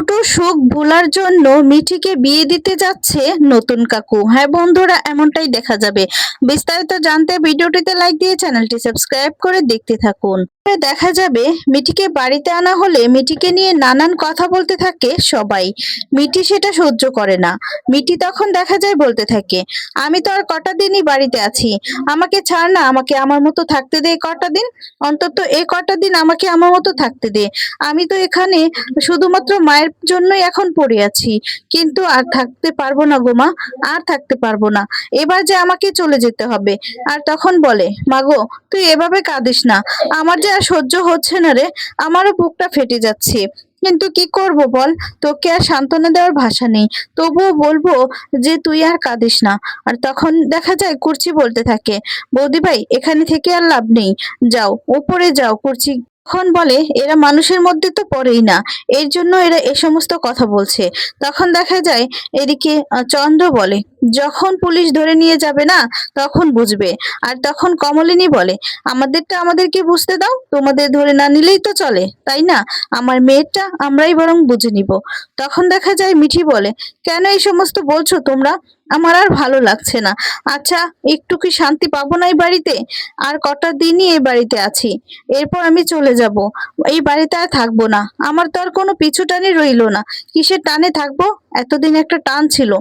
ছোট সুখ ভোলার জন্য মিঠিকে বিয়ে দিতে যাচ্ছে নতুন কাকু। হ্যাঁ বন্ধুরা, এমনটাই দেখা যাবে। বিস্তারিত জানতে ভিডিওটিতে লাইক দিয়ে চ্যানেলটি সাবস্ক্রাইব করে দেখতে থাকুন। দেখা যাবে, মিঠিকে বাড়িতে আনা হলে মিঠিকে নিয়ে নানান কথা বলতে থাকে সবাই। মিঠি সেটা সহ্য করে না। মিঠি তখন দেখা যায় বলতে থাকে, আমি তো আর কটা দিনই বাড়িতে আছি। আমাকে ছাড় না, আমাকে আমার মতো থাকতে দে কটা দিন। অন্তত এ কটা দিন আমাকে আমার মতো থাকতে দে। আমি তো এখানে শুধুমাত্র মায়ের জন্যই এখন পড়ে আছি। কিন্তু আর থাকতে পারব না গো মা, আর থাকতে পারব না। এবার যে আমাকে চলে যেতে হবে। আর তখন বলে মাগো তুই এভাবে কাঁদিস না। আমার যে আর সহ্য হচ্ছে না রে, আমারও বুকটা ফেটে যাচ্ছে। কিন্তু কি করব বল? তোকে আর সান্ত্বনা দেওয়ার ভাষা নেই। তবুও বলব যে তুই আর কাঁদিস না। আর তখন দেখা যায় কুর্চি বলতে থাকে, বৌদি ভাই, এখানে থেকে আর লাভ নেই। যাও উপরে যাও, কুর্চি তখন বলে, এরা মানুষের মধ্যে তো পড়েই না। এর জন্য এরা এ সমস্ত কথা বলছে। তখন দেখা যায়, এদিকে চন্দ্র বলে, যখন পুলিশ ধরে নিয়ে যাবে না, তখন বুঝবে। আর তখন কমলিনী বলে, আমাদেরটা আমাদেরকে বুঝতে দাও, তোমাদের ধরে না নিলেই তো চলে, তাই না? আমার মেয়েরটা আমরাই বরং বুঝে নিব। তখন দেখা যায়, মিঠি বলে, কেন এই সমস্ত বলছো তোমরা? আমার আর ভালো লাগছে না। আচ্ছা একটু কি শান্তি পাবো না এই বাড়িতে? আর কটা দিনই এই বাড়িতে আছি। এরপর আমি চলে যাব। এই বাড়িতে আর থাকব না। আমার তো আর কোনো পিছু টানে রইল না। কিসের টানে থাকব? এতদিন একটা টান ছিল।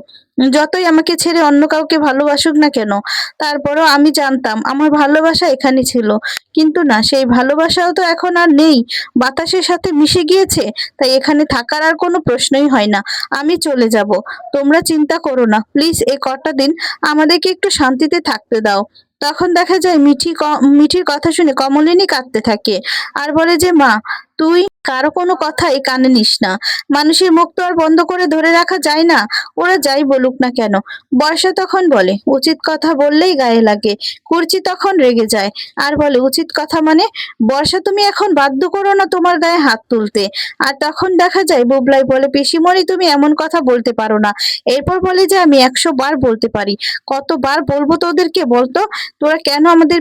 যতই আমাকে ছেড়ে অন্য কাউকে ভালোবাসুক না কেন, তারপরও আমি জানতাম আমার ভালোবাসা এখানে ছিল। কিন্তু না, সেই ভালোবাসাও তো এখন আর নেই। বাতাসের সাথে মিশে গিয়েছে, তাই এখানে থাকার আর কোনো প্রশ্নই হয় না। আমি চলে যাব। তোমরা চিন্তা করো না। প্লিজ, এই কটা দিন আমাদেরকে একটু শান্তিতে থাকতে দাও। তখন দেখা যায় মিঠি মিঠির কথা শুনে কমলিনী কাঁদতে থাকে। আর বলে যে, মা, তুই কারও কোনো কথাই কানে নিস না। মানুষের মুখ তো আর বন্ধ করে ধরে রাখা যায় না। ওরা যাই বলুক না কেন? বর্ষা তখন বলে, উচিত কথা বললেই গায়ে লাগে। কুর্চি তখন রেগে যায়। আর বলে, উচিত কথা মানে বর্ষা তুমি এখন বাধ্য করো না তোমার গায়ে হাত তুলতে। আর তখন দেখা যায়, বুবলাই বলে, পিসিমণি, তুমি এমন কথা বলতে পারো না। এরপর বলে যে, আমি একশো বার বলতে পারি। কতবার বলব তোদেরকে বলতো? তোরা কেন আমাদের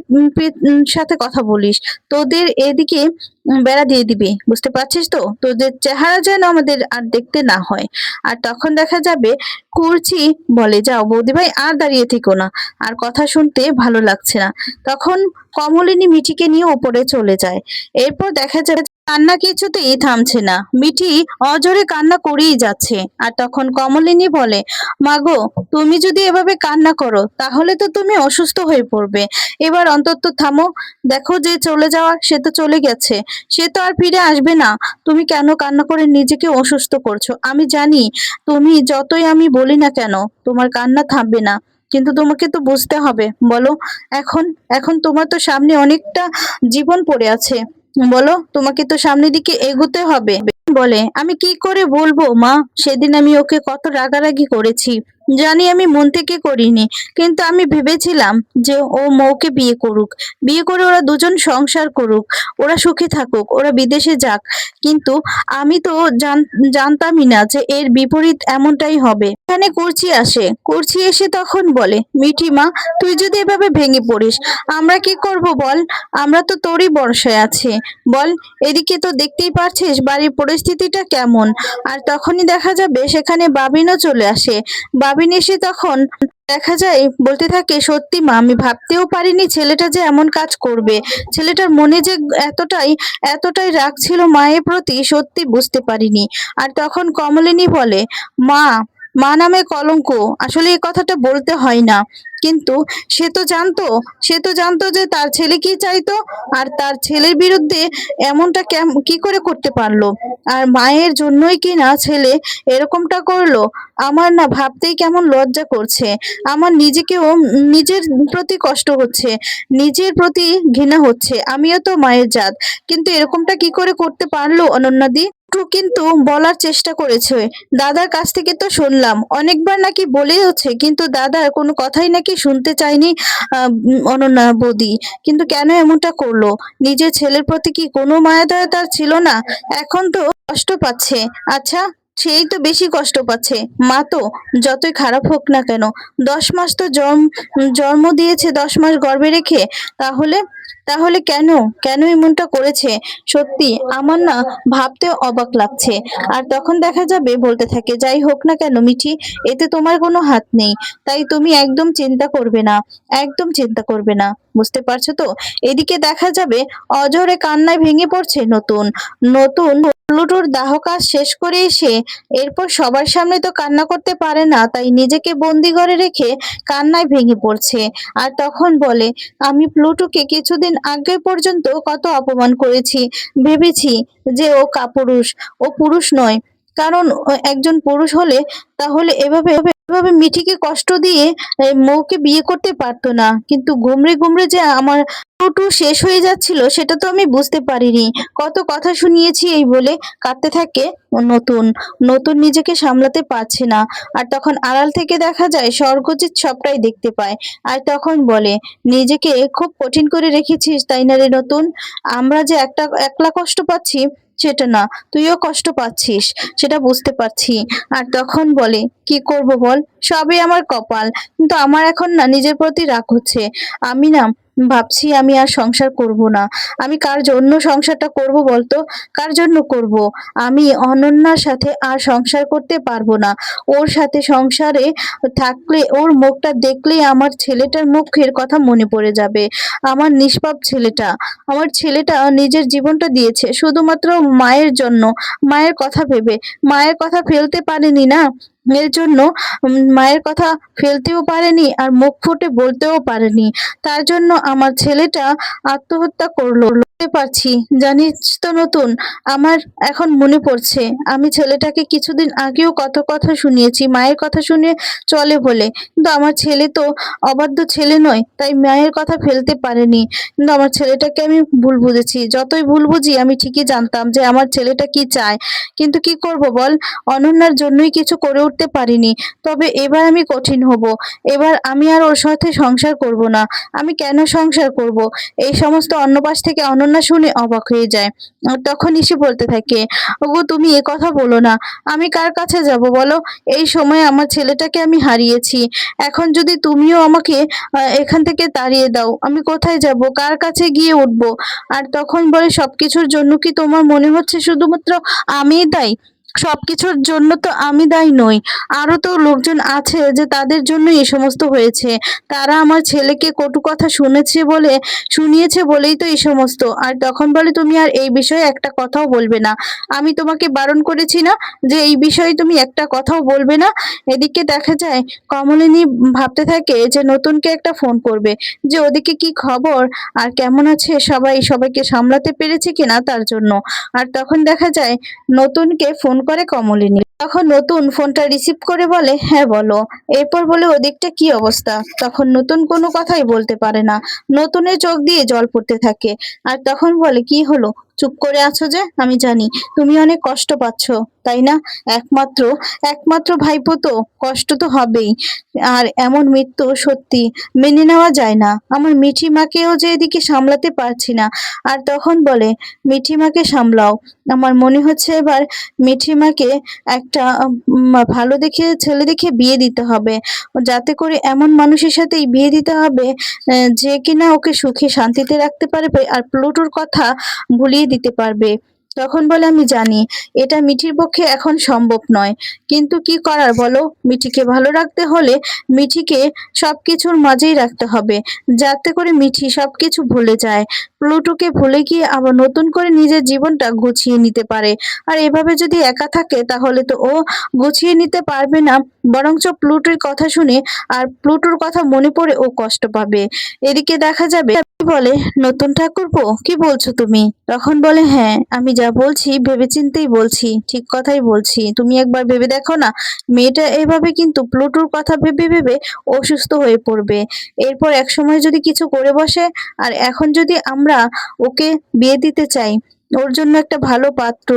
সাথে কথা বলিস? তোদের এদিকে বেড়া দিয়ে দিবে, বুঝতে পারছিস তো? তোদের চেহারা যেন আমাদের আর দেখতে না হয়। আর তখন দেখা যাবে কুরচি বলে, যাও বৌদি ভাই, আর দাঁড়িয়ে থেকো না। আর কথা শুনতে ভালো লাগছে না। তখন কমলিনী মিঠিকে নিয়ে ওপরে চলে যায়। এরপর দেখা যাবে কান্না কিছুতেই থামছে না। মিঠি অজরে কান্না করেই যাচ্ছে। আর তখন কমলিনী বলে মাগো তুমি যদি এভাবে কান্না করো, তাহলে তো তুমি অসুস্থ হয়ে পড়বে। এবার অন্তত থামো। দেখো যে চলে যাওয়া, সে তো চলে গেছে। সে তো আর ফিরে আসবে না। তুমি কেন কান্না করে নিজেকে অসুস্থ করছ? আমি জানি, তুমি যতই আমি বলি না কেন, তোমার কান্না থামবে না। কিন্তু তোমাকে তো বুঝতে হবে, বলো, এখন এখন তোমার তো সামনে অনেকটা জীবন পড়ে আছে। বলো, তোমাকে তো সামনের দিকে এগোতে হবে। বলে, আমি কি করে বলব, মা? সেদিন আমি ওকে কত রাগারাগি করেছি। জানি আমি মন থেকে করিনি, কিন্তু আমি ভেবেছিলাম যে ও মৌকে বিয়ে করুক। বিয়ে করে ওরা দুজন সংসার করুক, ওরা সুখে থাকুক, ওরা বিদেশে যাক। কিন্তু আমি তো জান- জানতামই না যে এর বিপরীত এমনটাই হবে। এখানে কুর্চি আসে। কুর্চি এসে তখন বলে, মিঠি মা, তুই যদি এভাবে ভেঙে পড়িস, আমরা কি করব বল? আমরা তো তোরই বর্ষায় আছে। বল, এদিকে তো দেখতেই পারছিস বাড়ির পরিস্থিতিটা কেমন? আর তখনই দেখা যাবে সেখানে বাবিনও চলে আসে। বাবিন এসে তখন দেখা যায়, বলতে থাকে, সত্যি মা, আমি ভাবতেও পারিনি ছেলেটা যে এমন কাজ করবে। ছেলেটার মনে যে এতটাই এতটাই রাগ ছিল মায়ের প্রতি, সত্যি বুঝতে পারিনি। আর তখন কমলিনী বলে, মা মা নামে কলঙ্ক। আসলে এই কথাটা বলতে হয় না। কিন্তু সে তো জানতো, সে তো জানতো যে তার ছেলে কি চাইতো, আর তার ছেলের বিরুদ্ধে এমনটা কি করে করতে পারল? আর মায়ের জন্যই কি না ছেলে এরকমটা করল? আমার না ভাবতেই কেমন লজ্জা করছে। আমার নিজেকেও নিজের প্রতি কষ্ট হচ্ছে, নিজের প্রতি ঘৃণা হচ্ছে। আমিও তো মায়ের জাত। কিন্তু এরকমটা কি করে করতে পারল অনন্যাদি একটু কিন্তু বলার চেষ্টা করেছে। দাদার কাছ থেকে তো শুনলাম। অনেকবার নাকি বলেওছে, কিন্তু দাদার কোনো কথাই নাকি শুনতে চায়নি অনন্যা বদি। কিন্তু কেন এমনটা করল? নিজের ছেলের প্রতি কি কোনো মায়া দয়া তার ছিল না? এখন তো কষ্ট পাচ্ছে। আচ্ছা সেই তো বেশি কষ্ট পাচ্ছে। মা তো যতই খারাপ হোক না কেন, দশ মাস তো জন্ম জন্ম দিয়েছে, দশ মাস গর্ভে রেখে, তাহলে তাহলে কেন? কেন এমনটা করেছে? সত্যি, আমার না ভাবতেও অবাক লাগছে। আর তখন দেখা যাবে, বলতে থাকে, যাই হোক না কেন মিঠি, এতে তোমার কোনো হাত নেই। তাই তুমি একদম চিন্তা করবে না, একদম চিন্তা করবে না। বুঝতে পারছ তো? এদিকে দেখা যাবে অজরে কান্নায় ভেঙে পড়ছে নতুন নতুন প্লুটোর দাহ কাজ শেষ করে এসে এরপর সবার সামনে তো কান্না করতে পারে না, তাই নিজেকে বন্দি ঘরে রেখে কান্নায় ভেঙে পড়ছে। আর তখন বলে, আমি প্লুটোকে কিছুদিন আগে পর্যন্ত কত অপমান করেছি। ভেবেছি যে ও কাপুরুষ। ও পুরুষ নয়। কারণ একজন পুরুষ হলে তাহলে এভাবে এভাবে মিঠিকে কষ্ট দিয়ে মৌকে বিয়ে করতে পারতো না। কিন্তু ঘুমড়ে ঘুমড়ে যে আমার প্লুটো শেষ হয়ে যাচ্ছিল, সেটা তো আমি বুঝতে পারিনি। কত কথা শুনিয়েছি এই বলে কাঁদতে থাকে নতুন। নতুন নিজেকে সামলাতে পারছে না। আর তখন আড়াল থেকে দেখা যায়, স্বর্গজিৎ সবটাই দেখতে পায়। আর তখন বলে, নিজেকে খুব কঠিন করে রেখেছিস, তাই না রে নতুন? আমরা যে একটা, একলা কষ্ট পাচ্ছি, সেটা না। তুইও কষ্ট পাচ্ছিস, সেটা বুঝতে পারছি। আর তখন বলে, কি করব বল? সবই আমার কপাল। কিন্তু আমার এখন না, নিজের প্রতি রাগ হচ্ছে। আমি না ভাবছি আমি আর সংসার করব না। আমি কার জন্য সংসারটা করব বলতো? কার জন্য করব? আমি অনন্যার সাথে আর সংসার করতে পারব না। ওর সাথে সংসারে থাকলে, ওর মুখটা দেখলেই আমার ছেলেটার মুখের কথা মনে পড়ে যাবে। আমার নিষ্পাপ ছেলেটা। আমার ছেলেটা নিজের জীবনটা দিয়েছে, শুধুমাত্র মায়ের জন্য। মায়ের কথা ভেবে। মায়ের কথা ফেলতে পারেনি না? এর জন্য মায়ের কথা ফেলতেও পারেনি আর মুখ ফুটে বলতেও পারেনি। তার জন্য আমার ছেলেটা আত্মহত্যা করল। পারছি। জানিস তো নতুন, আমার এখন মনে পড়ছে, আমি ছেলেটাকে কিছুদিন আগেও কত কথা শুনিয়েছি, মায়ের কথা শুনে চলে বলে। কিন্তু আমার ছেলে তো অবাধ্য ছেলে নয়, তাই মায়ের কথা ফেলতে পারেনি। কিন্তু আমার ছেলেটাকে আমি ভুল বুঝেছি, যতই ভুল বুঝি আমি ঠিকই জানতাম যে আমার ছেলেটা কি চায়। কিন্তু কি করব বল, অনন্যার জন্যই কিছু করে উঠতে পারিনি। তবে এবার আমি কঠিন হব, এবার আমি আর ওর সাথে সংসার করব না। আমি কেন সংসার করব? এই সমস্ত অন্নপাশ থেকে অনন্যা শুনে অবাক হয়ে যায়। তখন ইসি বলতে থাকে, ওগো, তুমি এ কথা বলো না। আমি কার কাছে যাব বলো? এই সময় আমার ছেলেটাকে আমি হারিয়েছি। এখন যদি তুমিও আমাকে এখান থেকে তাড়িয়ে দাও, আমি কোথায় যাব? কার কাছে গিয়ে উঠবো? আর তখন বলে, সবকিছুর জন্য কি তোমার মনে হচ্ছে শুধুমাত্র আমিই দায়ী? সবকিছুর জন্য তো আমি দায়ী নই। আরও তো লোকজন আছে যে তাদের জন্য এই সমস্ত হয়েছে। তারা আমার ছেলেকে কটু কথা শুনেছে বলে, শুনিয়েছে বলেই তো এই সমস্ত। আর তখন বলে, তুমি আর এই বিষয়ে একটা কথাও বলবে না। আমি তোমাকে বারণ করেছি না যে এই বিষয়ে তুমি একটা কথাও বলবে না। এদিকে দেখা যায়, কমলিনী ভাবতে থাকে যে নতুনকে একটা ফোন করবে। যে ওদিকে কি খবর? আর কেমন আছে সবাই? সবাইকে সামলাতে পেরেছে কিনা তার জন্য? আর তখন দেখা যায়, নতুনকে ফোন করে কমলিনী। তখন নতুন ফোনটা রিসিভ করে বলে হ্যাঁ বলো। এরপর বলে ওদিকটা কি অবস্থা? তখন নতুন কোনো কথাই বলতে পারে না। নতুনের চোখ দিয়ে জল পড়তে থাকে। আর তখন বলে, কি হলো? চুপ করে আছো যে? আমি জানি। তুমি অনেক কষ্ট পাচ্ছ। তাই না? একমাত্র একমাত্র ভাইপো তো, কষ্ট তো হবেই। আর এমন মৃত্যু সত্যি মেনে নেওয়া যায় না। আমার মিঠি মাকেও যে এদিকে সামলাতে পারছি না। আর তখন বলে মিঠি মাকে সামলাও। আমার মনে হচ্ছে এবার মিঠি মাকে একটা ভালো দেখে, ছেলে দেখে বিয়ে দিতে হবে। যাতে করে এমন মানুষের সাথেই বিয়ে দিতে হবে যে কিনা ওকে সুখে শান্তিতে রাখতে পারবে আর প্লুটোর কথা ভুলিয়ে দিতে পারবে। তখন বলে, আমি জানি, এটা মিঠির পক্ষে এখন সম্ভব নয়। কিন্তু কি করার বলো? মিঠিকে ভালো রাখতে হলে মিঠিকে সবকিছুর মাঝেই রাখতে হবে। যাতে করে মিঠি সবকিছু ভুলে যায়। প্লুটোকে ভুলে গিয়ে আবার নতুন করে নিজের জীবনটা গুছিয়ে নিতে পারে। আর এভাবে যদি একা থাকে, তাহলে তো ও গুছিয়ে নিতে পারবে না। বরঞ্চ প্লুটোর কথা শুনে আর প্লুটোর কথা মনে পড়ে ও কষ্ট পাবে। এদিকে দেখা যাবে, বলে, নতুন ঠাকুরপো, কি বলছো তুমি? তখন বলে হ্যাঁ আমি যা বলছি ভেবেচিন্তেই বলছি, ঠিক কথাই বলছি। তুমি একবার ভেবে দেখো না, মেয়েটা এভাবে কিন্তু প্লুটোর কথা ভেবে ভেবে অসুস্থ হয়ে পড়বে। এরপর এক সময় যদি কিছু করে বসে, আর এখন যদি আমরা ওকে বিয়ে দিতে চাই ওর জন্য একটা ভালো পাত্র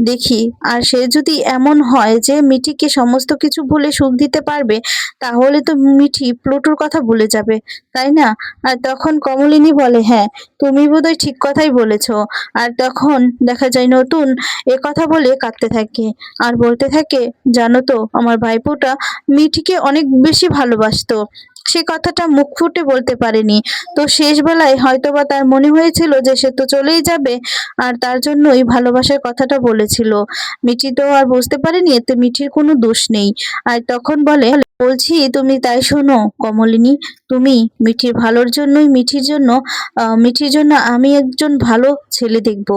দেখি। আর সে যদি এমন হয় যে মিঠিকে সমস্ত কিছু ভুলে সুখ দিতে পারবে, তাহলে তো মিঠি প্লুটোর কথা ভুলে যাবে, তাই না? আর তখন কমলিনী বলে হ্যাঁ তুমি বোধহয় ঠিক কথাই বলেছ। আর তখন দেখা যায় নতুন এ কথা বলে কাঁদতে থাকে। আর বলতে থাকে, জানো তো, আমার ভাইপোটা মিঠিকে অনেক বেশি ভালোবাসতো। সে কথাটা মুখ ফুটে বলতে পারেনি। তো শেষ বেলায় হয়তোবা তার মনে হয়েছিল যে সে তো চলেই যাবে। আর তার জন্যই ভালোবাসার কথাটা বলেছিল। মিঠি তো আর বুঝতে পারেনি, এতে মিঠির কোনো দোষ নেই। আর তখন বলে, বলছি, তুমি তাই শোনো, কমলিনী, তুমি মিঠির ভালোর জন্যই মিঠির জন্য মিঠির জন্য আমি একজন ভালো ছেলে দেখব,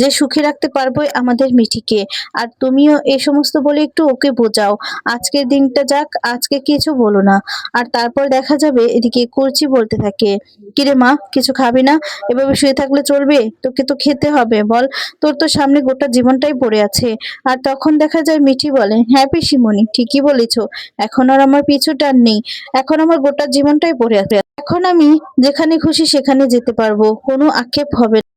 যে সুখে রাখতে পারব আমাদের মিঠিকে। আর তুমিও এ সমস্ত বলে একটু ওকে বোঝাও, আজকের দিনটা যাক, আজকে কিছু বলো না। আর তারপর দেখা যাবে, এদিকে কুরচি বলতে থাকে, কিরে মা, কিছু খাবি না? এভাবে শুয়ে থাকলে চলবে? তোকে তো খেতে হবে। বল, তোর তো সামনে গোটা জীবনটাই পড়ে আছে আর তখন দেখা যায় মিঠি বলে হ্যাঁ পিসিমণি, ঠিকই বলেছ, এখন আর আমার পিছু টান নেই, এখন আমার গোটা জীবনটাই পড়ে আছে এখন আমি যেখানে খুশি সেখানে যেতে পারব, কোনো আক্ষেপ হবে না।